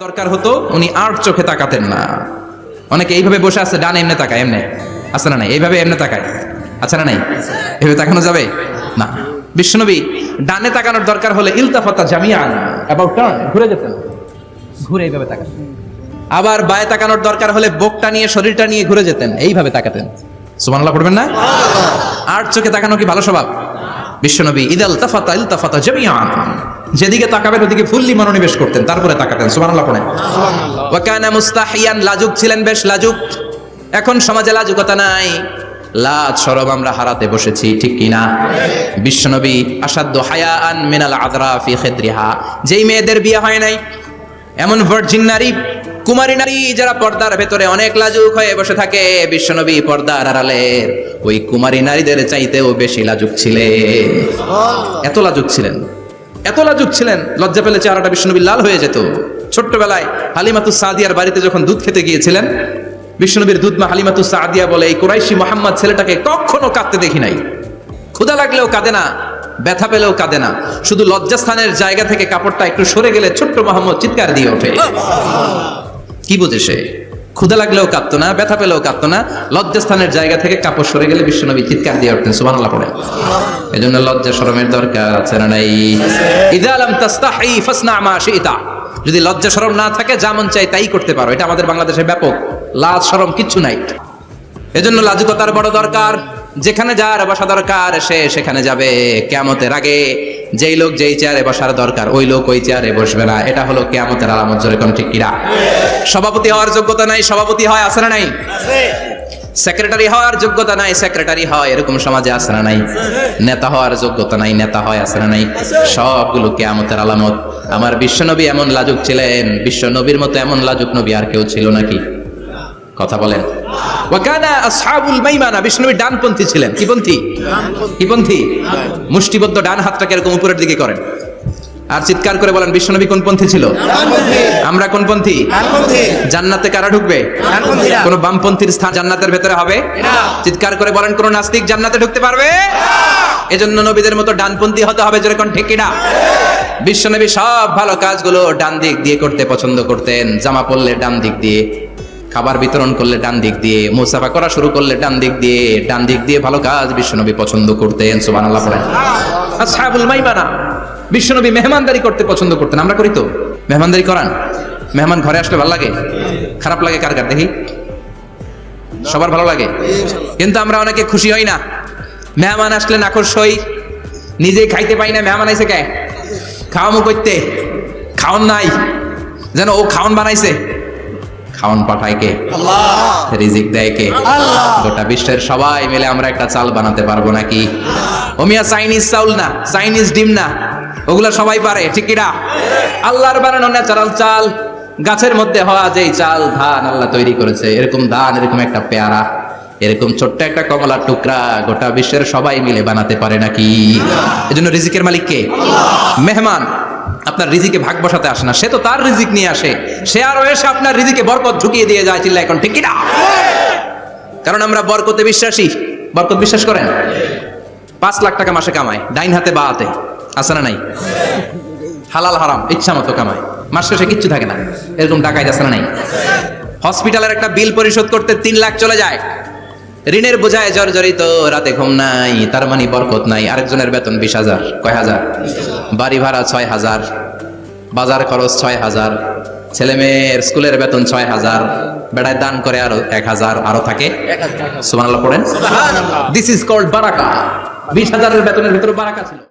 দরকার হতো, উনি আর চোখে তাকাতেন না। অনেকে এইভাবে বসে আছে, ডান এমনে তাকায়, এমনে। আছে না নাই? এইভাবে এমনে তাকায়। আছে না নাই? এভাবে তাকানো যাবে? না। বিশ্বনবী, ডানে তাকানোর দরকার হলে ইলতাফাতা জামিয়ান অ্যাবাউট টার্ন ঘুরে যেতেন। ঘুরে এইভাবে তাকাতেন। আবার বায়ে তাকানোর দরকার হলে বুকটা নিয়ে, শরীরটা নিয়ে ঘুরে যেতেন। এইভাবে তাকাতেন। সুবহানাল্লাহ, পড়বেন না? আর চোখে তাকানো কি ভালো স্বভাব? বিশ্বনবী ইদাল তাফাতা ইলতাফাতা জামিয়ান। যেদিকে তাকাবেন ওদিকে ফুললি মনোনিবেশ করতেন তারপরে তাকাতেন সুবহানাল্লাহ পড়েন। ওয়া কানা মুস্তাহিয়ান লাজুক ছিলেন বেশ লাজুক। এখন সমাজে লাজুকতা নাই। লাজ সরব আমরা হারাতে বসেছি ঠিক কিনা বিশ্বনবী আসাদ্দ হায়াআন মিনাল আদরা ফি খিদ্রিহা। যেই মেয়েদের বিয়ে হয় নাই এমন ভার্জিন নারী কুমারী নারী যারা পর্দার ভেতরে অনেক লাজুক হয়ে বসে থাকে বিশ্বনবী পর্দার আড়ালে। ওই কুমারী নারীদের চাইতেও বেশি লাজুক ছিলেন। এত লাজুক ছিলেন। এত লাজুক ছিলেন, লজ্জা পেলে চেহারাটা বিষ্ণুবী লাল হয়ে যেত। ছোট্টবেলায় হালিমাতু সাদিয়ার বাড়িতে যখন দুধ খেতে গিয়েছিলেন, বিষ্ণুবীর দুধমা হালিমাতু সাদিয়া বলে, এই কোরাইশি মোহাম্মদ ছেলেটাকে কখনো কাঁদতে দেখি নাই। ক্ষুধা লাগলেও কাঁদে না, ব্যথা পেলেও কাঁদে না। শুধু লজ্জাস্থানের জায়গা থেকে কাপড়টা একটু সরে গেলে ছোট্ট মোহাম্মদ চিৎকার দিয়ে ওঠে। কি বোঝে সে? ক্ষুধা লাগলেও কাঁপতো না, ব্যথা পেলেও কাঁপতো না লজ্জা স্থানের জায়গা থেকে কাপড় সরে গেলে বিশ্বনবী চিৎকার দিয়ে উঠতেন, সুবহানাল্লাহ পড়ে এই জন্য লজ্জা শরমের দরকার আছে না নাই? ইদা লাম তাস্তাহি ফাসনা মা শিতা। যদি লজ্জা শরম না থাকে, যা মন চাই তাই করতে পারো। এটা আমাদের বাংলাদেশে ব্যাপক। লাজ শরম কিচ্ছু নাই। এজন্য লাজুকতার বড় দরকার। যেখানে যার বসা দরকার, সে সেখানে যাবে। কেয়ামতের আগে যেই লোক যেই চেয়ারে বসার দরকার, ওই লোক ওই চেয়ারে বসবে না। এটা হলো কেয়ামতের আলামত, জোরে কোন ঠিক কিরা সভাপতি হওয়ার যোগ্যতা নাই, সভাপতি হয়, আছে না নাই? সেক্রেটারি হওয়ার যোগ্যতা নাই, সেক্রেটারি হয়, এরকম সমাজে আছে না নাই? নেতা হওয়ার যোগ্যতা নাই, নেতা হয়, আছে না নাই? সবগুলো কেয়ামতের আলামত। আমার বিশ্বনবী এমন লাজুক ছিলেন, বিশ্বনবীর মতো এমন লাজুক নবী আর কেউ ছিল নাকি? কথা বলেন। ওয়াকানা আসহাবুল মাইমানা বিষ্ণুবী ডানপন্থী ছিলেন। কি পন্থী? কি পন্থী? মুষ্টিবদ্ধ ডান হাতটাকে এরকম উপরের দিকে করেন। আর চিৎকার করে বলেন বিষ্ণুনবী কোন পন্থী ছিল? আমরা কোন পন্থী? জান্নাতে কারা ঢুকবে? কোন বামপন্থীর স্থান জান্নাতের ভেতরে হবে? চিৎকার করে বলেন কোন নাস্তিক জান্নাতে ঢুকতে পারবে? এজন্য নবীদের মতো ডানপন্থী হতে হবে যেরকম ঠিকিনা বিশ্বনবী সব ভালো কাজগুলো ডান দিক দিয়ে করতে পছন্দ করতেন। জামা পরলে ডান দিক দিয়ে খাবার বিতরণ করলে ডান দিক দিয়ে, মুসাফা করা শুরু করলে ডান দিক দিয়ে, ডান দিক দিয়ে ভালো কাজ বিশ্বনবী পছন্দ করতেন, সুবহানাল্লাহ পড়েন। আসহাবুল মাইমানা, বিশ্বনবী মেহমানদারি করতে পছন্দ করতেন, আমরা করি তো। মেহমানদারি করান। মেহমান ঘরে আসলে ভালো লাগে? খারাপ লাগে কার কার? দেখি। সবার ভালো লাগে? কিন্তু আমরা অনেকে খুশি হই না। মেহমান আসলে নাকশ হই। নিজেই খাইতে পাই না, মেহমান আইসে কে? খাওয়ামু করতে খাওন নাই। যেন ও খাওন বানাইছে। খাওন পাঠায় কে? রিজিক দেয় কে? গোটা বিশ্বের সবাই মিলে আমরা একটা চাল বানাতে পারব নাকি? ওমিয়া চাইনিজ চাউল না চাইনিজ ডিম না ওগুলা সবাই পারে ঠিকিরা আল্লাহর বানানো ন্যাচারাল চাল গাছের মধ্যে হওয়া যেই চাল ধান আল্লাহ তৈরি করেছে। এরকম ধান এরকম একটা পেয়ারা এরকম ছোট্ট একটা কমলার টুকরা গোটা বিশ্বের সবাই মিলে বানাতে পারে নাকি? এজন্য রিজিকের মালিক কে? মেহমান। আপনার রিজিকে ভাগ বসাতে আসে না। সে তো তার রিজিক নিয়ে আসে। সে আরও এসে আপনার রিজিকে বরকত ঢুকিয়ে দিয়ে যায় চিল্লা এখন, ঠিক কিনা কারণ আমরা বরকতে বিশ্বাসী। বরকত বিশ্বাস করেন? পাঁচ লাখ টাকা মাসে কামায়, ডাইন হাতে বা হাতে। আছে না নাই? হালাল হারাম, ইচ্ছা মতো কামায়। মাস শেষে কিচ্ছু থাকে না। এরকম টাকায় আছে না নাই? হসপিটালের একটা বিল পরিশোধ করতে তিন লাখ চলে যায়। ঋণের বোঝায় জর্জরিত রাতে ঘুম নাই তার মানে বরকত নাই। আরেকজনের বেতন বিশ হাজার। কয় হাজার? বাড়ি ভাড়া ছয় হাজার বাজার খরচ ছয় হাজার ছেলে মেয়ের স্কুলের বেতন ছয় হাজার বেড়ায় দান করে আরও এক হাজার আরও থাকে? সুবহানাল্লাহ পড়েন। দিস ইজ কল্ড বারাকা। বিশ হাজারের বেতনের ভিতরে বারাকা ছিল।